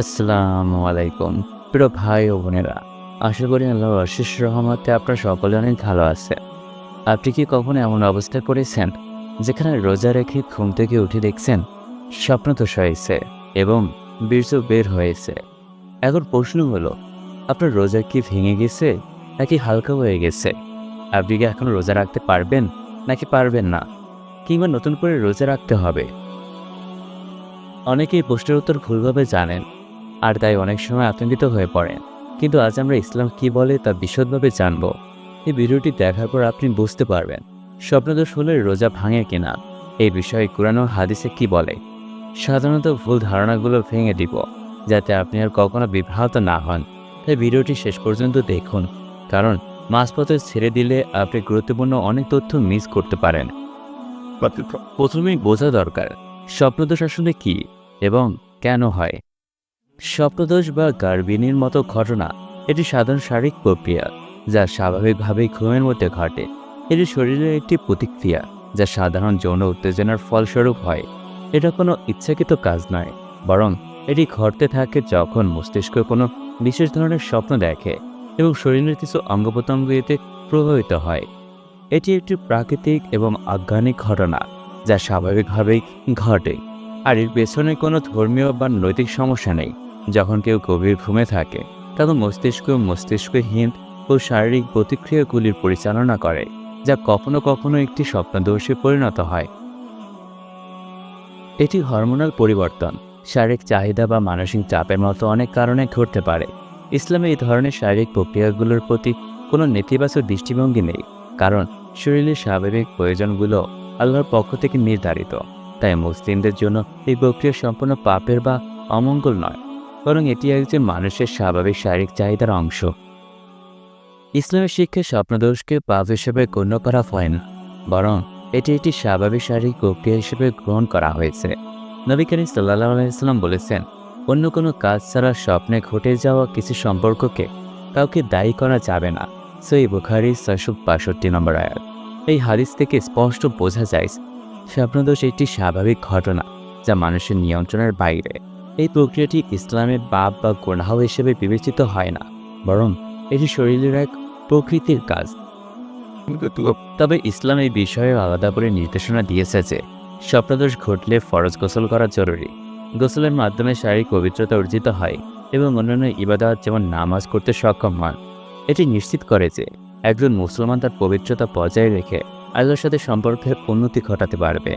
আসসালামু আলাইকুম। প্রিয় ভাই ও বোনেরা, আশা করি আল্লাহর অশেষ রহমতে আপনার সকলে অনেক ভালো আছে আপনি কি কখনো এমন অবস্থায় পড়েছেন যেখানে রোজা রেখে ঘুম থেকে উঠে দেখছেন স্বপ্ন তো হয়েছে এবং বীর্য বের হয়েছে? এখন প্রশ্ন হলো, আপনার রোজা কি ভেঙে গেছে নাকি হালকা হয়ে গেছে? আপনি কি এখন রোজা রাখতে পারবেন নাকি পারবেন না? কিংবা নতুন করে রোজা রাখতে হবে? অনেকেই প্রশ্নের উত্তর ভুলভাবে জানেন। আর তাই অনেক সময় আতঙ্কিত হয়ে পড়েন। কিন্তু আজ আমরা ইসলাম কি বলে তা বিশদভাবে জানব। এই ভিডিওটি দেখার পর আপনি বুঝতে পারবেন। স্বপ্নদোষ হলে রোজা ভাঙে কিনা এই বিষয়ে কোরআন ও হাদিসে কি বলে? সাধারণত ভুল ধারণাগুলো ভেঙে দিব যাতে আপনি আর কখনো বিভ্রান্ত না হন। তাই ভিডিওটি শেষ পর্যন্ত দেখুন কারণ মাঝপথে ছেড়ে দিলে আপনি গুরুত্বপূর্ণ অনেক তথ্য মিস করতে পারেন। প্রথমেই বোঝা দরকার স্বপ্নদোষ আসলে কি এবং কেন হয়। স্বপ্নদোষ বা গার্বিনীর মতো ঘটনা, এটি সাধারণ শারীরিক প্রক্রিয়া, যা স্বাভাবিকভাবেই ঘুমের মধ্যে ঘটে। এটি শরীরের একটি প্রতিক্রিয়া, যা সাধারণ যৌন উত্তেজনার ফলস্বরূপ হয়। এটা কোনো ইচ্ছাকৃত কাজ নয়, বরং এটি ঘটতে থাকে যখন মস্তিষ্ক কোনো বিশেষ ধরনের স্বপ্ন দেখে এবং শরীরের কিছু অঙ্গ প্রত্যঙ্গ এতে প্রভাবিত হয়। এটি একটি প্রাকৃতিক এবং আজ্ঞানিক ঘটনা, যা স্বাভাবিকভাবেই ঘটে, আর এর পেছনে কোনো ধর্মীয় বা নৈতিক সমস্যা নেই। যখন কেউ গভীর ঘুমে থাকে তখন মস্তিষ্ক মস্তিষ্কহীন ও শারীরিক প্রতিক্রিয়াগুলির পরিচালনা করে, যা কখনো কখনো একটি স্বপ্নদোষে পরিণত হয়। এটি হরমোনাল পরিবর্তন, শারীরিক চাহিদা বা মানসিক চাপের মতো অনেক কারণে ঘটতে পারে। ইসলামে এই ধরনের শারীরিক প্রক্রিয়াগুলোর প্রতি কোনো নেতিবাচক দৃষ্টিভঙ্গি নেই, কারণ শরীরের স্বাভাবিক প্রয়োজনগুলো আল্লাহর পক্ষ থেকে নির্ধারিত। তাই মুসলিমদের জন্য এই প্রক্রিয়া সম্পূর্ণ পাপের বা অমঙ্গল নয়। বরং এটি একজন মানুষের স্বাভাবিক শারীরিক চাহিদার অংশ। ইসলামের শিক্ষায় স্বপ্নদোষকে পাপ হিসেবে গণ্য করা হয় না, বরং এটি একটি স্বাভাবিক শারীরিক প্রক্রিয়া হিসেবে গ্রহণ করা হয়েছে। নবী করিম সাল্লাহ আলাইসাল্লাম বলেছেন, অন্য কোনো কাজ ছাড়া স্বপ্নে ঘটে যাওয়া কিছু সম্পর্ককে কাউকে দায়ী করা যাবে না। সই বুখারি ছয়শো বাষট্টি নম্বর আয়াত। এই হাদিস থেকে স্পষ্ট বোঝা যায়, স্বপ্নদোষ একটি স্বাভাবিক ঘটনা যা মানুষের নিয়ন্ত্রণের বাইরে। এই প্রক্রিয়াটি ইসলামের পাপ বা গোনাহ হিসেবে বিবেচিত হয় না, বরং এটি শরীরের এক প্রকৃতির কাজ। তবে ইসলাম এই বিষয়ে আলাদা করে নির্দেশনা দিয়েছে যে, স্বপ্নদোষ ঘটলে ফরজ গোসল করা জরুরি। গোসলের মাধ্যমে শারীরিক পবিত্রতা অর্জিত হয় এবং অন্যান্য ইবাদত যেমন নামাজ করতে সক্ষম হন। এটি নিশ্চিত করে যে, একজন মুসলমান তার পবিত্রতা বজায় রেখে আল্লাহর সাথে সম্পর্কের উন্নতি ঘটাতে পারবে।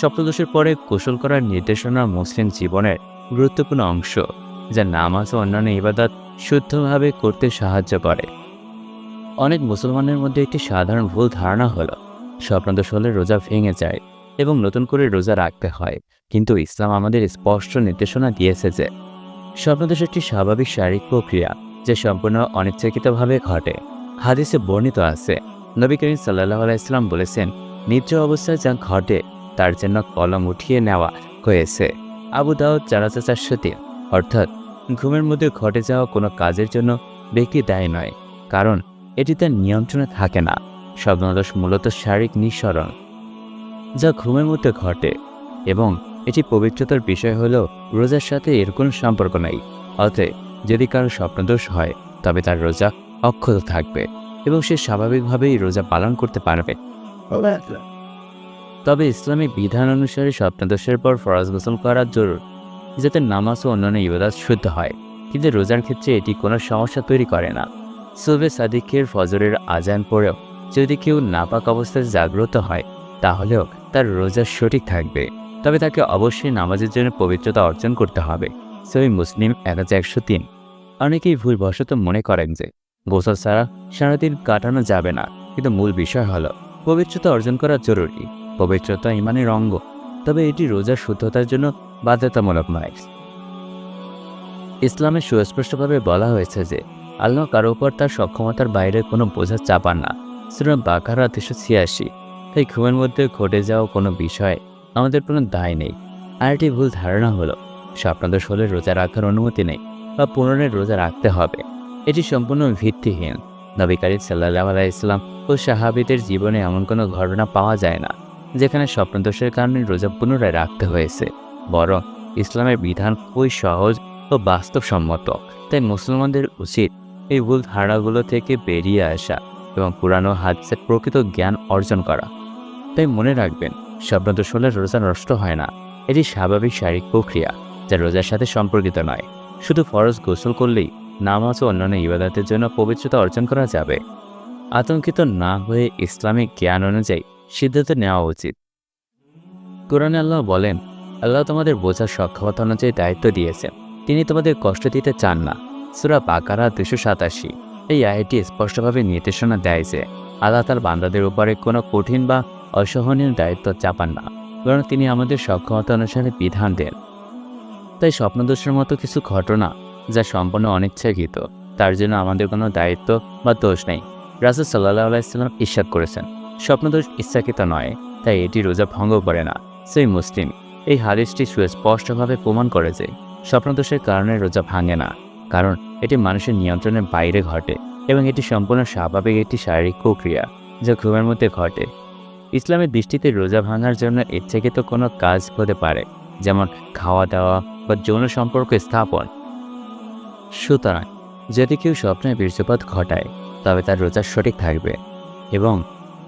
সপ্তদোষের পরে গোসল করার নির্দেশনা মুসলিম জীবনের গুরুত্বপূর্ণ অংশ, যা নামাজ ও অন্যান্য ইবাদত শুদ্ধভাবে করতে সাহায্য করে। অনেক মুসলমানের মধ্যে একটি সাধারণ ভুল ধারণা হলো স্বপ্নদোষ হলে রোজা ভেঙে যায় এবং নতুন করে রোজা রাখতে হয়। কিন্তু ইসলাম আমাদের স্পষ্ট নির্দেশনা দিয়েছে যে স্বপ্নদোষ একটি স্বাভাবিক শারীরিক প্রক্রিয়া যা সম্পূর্ণ অনিচ্ছাকৃতভাবে ঘটে। হাদিসে বর্ণিত আছে, নবী করিম সাল্লাহ আলাইসলাম বলেছেন নিজ অবস্থায় যা ঘটে তার জন্য কলম উঠিয়ে নেওয়া হয়েছে। আবু দাউদ চারাচা চারশো তিন অর্থাৎ, ঘুমের মধ্যে ঘটে যাওয়া কোনো কাজের জন্য ব্যক্তি দায়ী নয়, কারণ এটি তার নিয়ন্ত্রণে থাকে না। স্বপ্নদোষ মূলত শারীরিক নিঃসরণ, যা ঘুমের মধ্যে ঘটে, এবং এটি পবিত্রতার বিষয় হলেও রোজার সাথে এর কোনো সম্পর্ক নেই। অতএব, যদি কারও স্বপ্নদোষ হয়, তবে তার রোজা অক্ষত থাকবে, এবং সে স্বাভাবিকভাবেই রোজা পালন করতে পারবে। তবে ইসলামিক বিধান অনুসারে স্বপ্নদোষের পর ফরজ গোসল করা জরুর, যাতে নামাজ ও অন্যান্য ইবাদত শুদ্ধ হয়। কিন্তু রোজার ক্ষেত্রে এটি কোনো সমস্যা তৈরি করে না। সুবে সাদিকের ফজরের আজান পরেও যদি কেউ নাপাক অবস্থায় জাগ্রত হয়, তাহলেও তার রোজা সঠিক থাকবে। তবে তাকে অবশ্যই নামাজের জন্য পবিত্রতা অর্জন করতে হবে। সই মুসলিম এক হাজার একশো তিন। অনেকেই ভুলবশত মনে করেন যে, গোসল ছাড়া সারাদিন কাটানো যাবে না। কিন্তু মূল বিষয় হলো, পবিত্রতা অর্জন করা জরুরি। পবিত্রতা ইমানের অঙ্গ, তবে এটি রোজার শুদ্ধতার জন্য বাধ্যতামূলক নয়। ইসলামে সুস্পষ্টভাবে বলা হয়েছে যে, আল্লাহ কারও উপর তার সক্ষমতার বাইরে কোনো বোঝা চাপান না। সুতরাং বাকারা তিনশো ছিয়াশি। তাই ঘুমের মধ্যে ঘটে যাওয়া কোনো বিষয়ে আমাদের কোনো দায় নেই। আর একটি ভুল ধারণা হলো স্বপ্নদোষ হলে রোজা রাখার অনুমতি নেই বা পুনরায় রোজা রাখতে হবে। এটি সম্পূর্ণ ভিত্তিহীন। নবী করিম সাল্লাহ আলাইসলাম ও সাহাবিদের জীবনে এমন কোনো ঘটনা পাওয়া যায় না। যেখানে স্বপ্নদোষের কারণে রোজা পুনরায় রাখতে হয়েছে। বরং ইসলামের বিধান খুবই সহজ ও বাস্তবসম্মত। তাই মুসলমানদের উচিত এই ভুল ধারণাগুলো থেকে বেরিয়ে আসা এবং পুরানো হাদিসের প্রকৃত জ্ঞান অর্জন করা। তাই মনে রাখবেন, স্বপ্নদোষ হলে রোজা নষ্ট হয় না। এটি স্বাভাবিক শারীরিক প্রক্রিয়া, যা রোজার সাথে সম্পর্কিত নয়। শুধু ফরজ গোসল করলেই নামাজ ও অন্যান্য ইবাদতের জন্য পবিত্রতা অর্জন করা যাবে। আতঙ্কিত না হয়ে ইসলামিক জ্ঞান অনুযায়ী সিদ্ধান্ত নেওয়া উচিত। কোরআনে আল্লাহ বলেন, আল্লাহ তোমাদের বোঝার সক্ষমতা অনুযায়ী দায়িত্ব দিয়েছেন। তিনি তোমাদের কষ্ট দিতে চান না। সুরা বাকারা দুশো সাতাশি। এই আয়টি স্পষ্টভাবে নির্দেশনা দেয় যে, আল্লাহ তার বান্দাদের উপরে কোনো কঠিন বা অসহনীয় দায়িত্ব চাপান না, বরং তিনি আমাদের সক্ষমতা অনুসারে বিধান দেন। তাই স্বপ্নদোষের মতো কিছু ঘটনা, যা সম্পূর্ণ অনিচ্ছাকৃত, তার জন্য আমাদের কোনো দায়িত্ব বা দোষ নেই। রাসুল সাল্লাহ আলাইসাল্লাম ইস্বাদ করেছেন। স্বপ্নদোষ ইচ্ছাকৃত নয়, তাই এটি রোজা ভঙ্গ করে না। সেই মুসলিম, এই হাদিসটি সুস্পষ্টভাবে প্রমাণ করে যে স্বপ্নদোষের কারণে রোজা ভাঙে না, কারণ এটি মানুষের নিয়ন্ত্রণের বাইরে ঘটে এবং এটি সম্পূর্ণ স্বাভাবিক একটি শারীরিক প্রক্রিয়া যা ঘুমের মধ্যে ঘটে। ইসলামের দৃষ্টিতে রোজা ভাঙার জন্য ইচ্ছাকৃত কোনো কাজ হতে পারে, যেমন খাওয়া দাওয়া বা যৌন সম্পর্ক স্থাপন। সুতরাং যদি কেউ স্বপ্নে বীর্যপাত ঘটায়, তবে তার রোজা সঠিক থাকবে এবং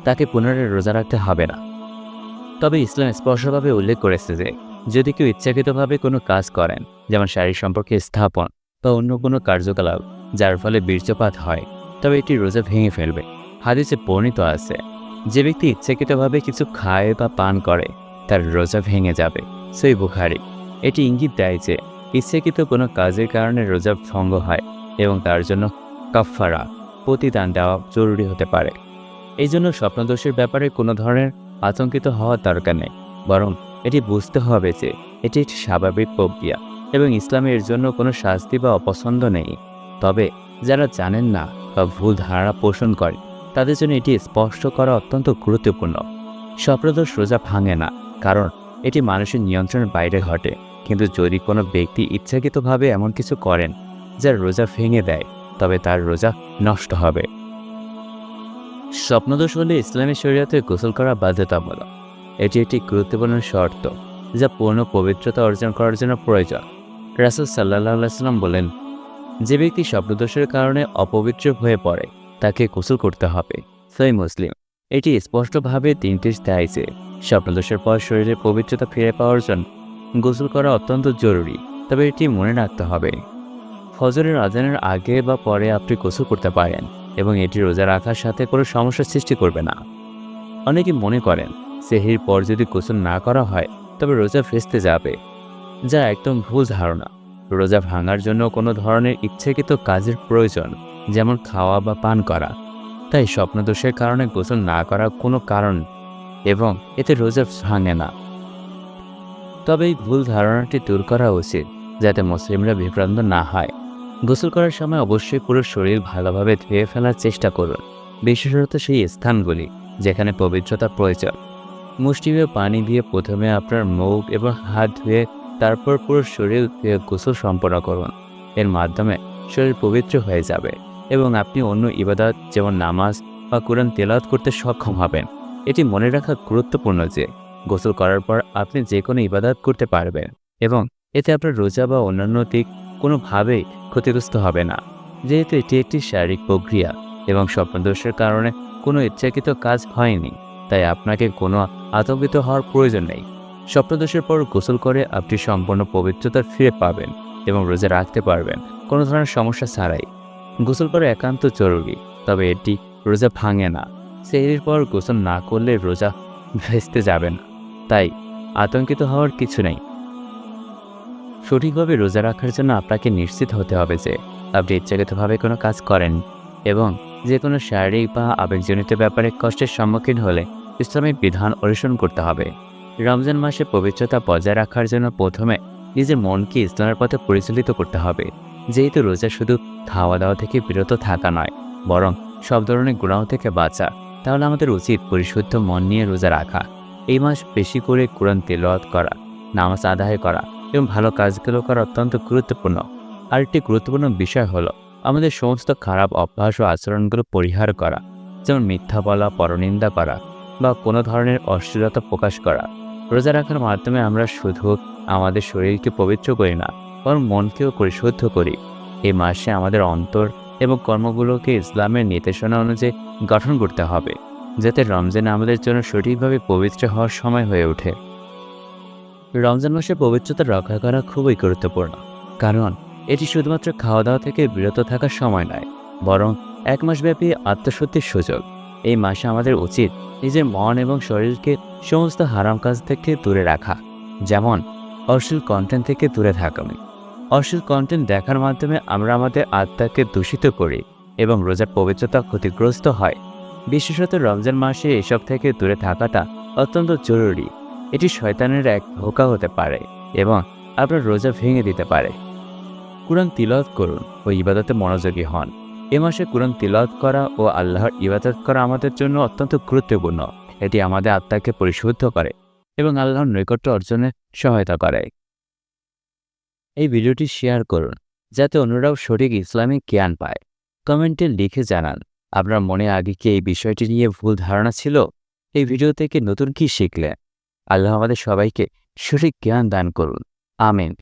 তাকে পুনরায় রোজা রাখতে হবে না। তবে ইসলাম স্পষ্টভাবে উল্লেখ করেছে যে, যদি কেউ ইচ্ছাকৃতভাবে কোনো কাজ করেন, যেমন শারীরিক সম্পর্কে স্থাপন বা অন্য কোনো কার্যকলাপ, যার ফলে বীর্যপাত হয়, তবে এটি রোজা ভেঙে ফেলবে। হাদিসে বর্ণিত আছে, যে ব্যক্তি ইচ্ছাকৃতভাবে কিছু খায় বা পান করে, তার রোজা ভেঙে যাবে। সেই বুখারি, এটি ইঙ্গিত দেয় যে, ইচ্ছাকৃত কোনো কাজের কারণে রোজা ভঙ্গ হয় এবং তার জন্য কাফারা প্রতিদান দেওয়া জরুরি হতে পারে। এই জন্য স্বপ্নদোষের ব্যাপারে কোনো ধরনের আতঙ্কিত হওয়ার দরকার নেই, বরং এটি বুঝতে হবে যে এটি একটি স্বাভাবিক প্রক্রিয়া এবং ইসলামে এর জন্য কোনো শাস্তি বা অপছন্দ নেই। তবে যারা জানেন না বা ভুল ধারণা পোষণ করে, তাদের জন্য এটি স্পষ্ট করা অত্যন্ত গুরুত্বপূর্ণ। স্বপ্নদোষ রোজা ভাঙে না, কারণ এটি মানুষের নিয়ন্ত্রণের বাইরে ঘটে। কিন্তু যদি কোনো ব্যক্তি ইচ্ছাকৃতভাবে এমন কিছু করেন, যা রোজা ভেঙে দেয়, তবে তার রোজা নষ্ট হবে। স্বপ্নদোষ হলে ইসলামী শরীয়তে গোসল করা বাধ্যতামূলক। এটি একটি গুরুত্বপূর্ণ শর্ত, যা পূর্ণ পবিত্রতা অর্জন করার জন্য প্রয়োজন। রাসুল সাল্লাহ সাল্লাম বলেন, যে ব্যক্তি স্বপ্নদোষের কারণে অপবিত্র হয়ে পড়ে, তাকে গোসল করতে হবে। সেই মুসলিম। এটি স্পষ্টভাবে নির্দেশ দেয় যে, স্বপ্নদোষের পর শরীরের পবিত্রতা ফিরে পাওয়ার জন্য গোসল করা অত্যন্ত জরুরি, তবে এটি মনে রাখতে হবে। ফজরের আজানের আগে বা পরে আপনি গোসল করতে পারেন। এবং এটি রোজা রাখার সাথে কোনো সমস্যার সৃষ্টি করবে না। অনেকে মনে করেন, সেহির পর যদি গোসল না করা হয়, তবে রোজা ফেসতে যাবে। যা একদম ভুল ধারণা। রোজা ভাঙার জন্য কোনো ধরনের ইচ্ছাকৃত কাজের প্রয়োজন, যেমন খাওয়া বা পান করা। তাই স্বপ্নদোষের কারণে গোসল না করা কোনো কারণ এবং এতে রোজা ভাঙে না। তবে এই ভুল ধারণাটি দূর করা উচিত, যাতে মুসলিমরা বিভ্রান্ত না হয়। গোসল করার সময় অবশ্যই পুরো শরীর ভালোভাবে ধুয়ে ফেলার চেষ্টা করুন। বিশেষত সেই স্থানগুলি যেখানে পবিত্রতা প্রয়োজন। মুষ্টিমে পানি দিয়ে প্রথমে আপনার মুখ এবং হাত ধুয়ে তারপর পুরো শরীর ধুয়ে গোসল সম্পন্ন করুন। এর মাধ্যমে শরীর পবিত্র হয়ে যাবে এবং আপনি অন্য ইবাদত যেমন নামাজ বা কোরআন তেলাওয়াত করতে সক্ষম হবেন। এটি মনে রাখা গুরুত্বপূর্ণ যে গোসল করার পর আপনি যে কোনো ইবাদত করতে পারবেন এবং এতে আপনার রোজা বা অন্যান্য দিক কোনোভাবেই ক্ষতিগ্রস্ত হবে না। যেহেতু এটি একটি শারীরিক প্রক্রিয়া এবং স্বপ্নদোষের কারণে কোনো ইচ্ছাকৃত কাজ হয়নি, তাই আপনাকে কোনো আতঙ্কিত হওয়ার প্রয়োজন নেই। স্বপ্নদোষের পর গোসল করে আপনি সম্পূর্ণ পবিত্রতা ফিরে পাবেন এবং রোজা রাখতে পারবেন, কোনো ধরনের সমস্যা ছাড়াই। গোসল করা একান্ত জরুরি, তবে এটি রোজা ভাঙে না। সেহরির পর গোসল না করলে রোজা ভেস্তে যাবে না। তাই আতঙ্কিত হওয়ার কিছু নেই। সঠিকভাবে রোজা রাখার জন্য আপনাকে নিশ্চিত হতে হবে যে আপনি ইচ্ছাকৃতভাবে কোনো কাজ করেন এবং যে কোনো শারীরিক বা আবেগজনিত ব্যাপারে কষ্টের সম্মুখীন হলে ইসলামিক বিধান অনুসরণ করতে হবে। রমজান মাসে পবিত্রতা বজায় রাখার জন্য প্রথমে নিজের মনকে ইসলামের পথে পরিচালিত করতে হবে। যেহেতু রোজা শুধু খাওয়া দাওয়া থেকে বিরত থাকা নয়, বরং সব ধরনের গুণাহ থেকে বাঁচা, তাহলে আমাদের উচিত পরিশুদ্ধ মন নিয়ে রোজা রাখা। এই মাস বেশি করে কোরআন তেলাওয়াত করা, নামাজ আদায় করা এবং ভালো কাজগুলো করা অত্যন্ত গুরুত্বপূর্ণ। আরেকটি গুরুত্বপূর্ণ বিষয় হলো আমাদের সমস্ত খারাপ অভ্যাস ও আচরণগুলো পরিহার করা, যেমন মিথ্যা বলা, পরনিন্দা করা বা কোনো ধরনের অশ্লীলতা প্রকাশ করা। রোজা রাখার মাধ্যমে আমরা শুধু আমাদের শরীরকে পবিত্র করি না ওর মনকেও পরিশুদ্ধ করি। এই মাসে আমাদের অন্তর এবং কর্মগুলোকে ইসলামের নির্দেশনা অনুযায়ী গঠন করতে হবে, যাতে রমজান আমাদের জন্য সঠিকভাবে পবিত্র হওয়ার সময় হয়ে ওঠে। রমজান মাসে পবিত্রতা রক্ষা করা খুবই গুরুত্বপূর্ণ। কারণ, এটি শুধুমাত্র খাওয়া দাওয়া থেকে বিরত থাকার সময় নয়, বরং এক মাসব্যাপী আত্মশুদ্ধির সুযোগ। এই মাসে আমাদের উচিত নিজের মন এবং শরীরকে সমস্ত হারাম কাজ থেকে দূরে রাখা, যেমন অশ্লীল কন্টেন্ট থেকে দূরে থাকা। অশ্লীল কন্টেন্ট দেখার মাধ্যমে আমরা আমাদের আত্মাকে দূষিত করি এবং রোজার পবিত্রতা ক্ষতিগ্রস্ত হয়। বিশেষত রমজান মাসে এসব থেকে দূরে থাকাটা অত্যন্ত জরুরি। এটি শয়তানের এক ধোকা হতে পারে এবং আপনার রোজা ভেঙে দিতে পারে। কোরআন তিলত করুন ও ইবাদতে মনোযোগী হন। এ মাসে কোরআন তিলত করা ও আল্লাহর ইবাদত করা আমাদের জন্য অত্যন্ত গুরুত্বপূর্ণ। এটি আমাদের আত্মাকে পরিশুদ্ধ করে এবং আল্লাহর নৈকট্য অর্জনে সহায়তা করে। এই ভিডিওটি শেয়ার করুন যাতে অন্যরাও সঠিক ইসলামিক জ্ঞান পায়। কমেন্টে লিখে জানান, আপনার মনে আগে কি এই বিষয়টি নিয়ে ভুল ধারণা ছিল? এই ভিডিও থেকে নতুন কি শিখলেন? আল্লাহ আমাদের সবাইকে সঠিক জ্ঞান দান করুন। আমিন।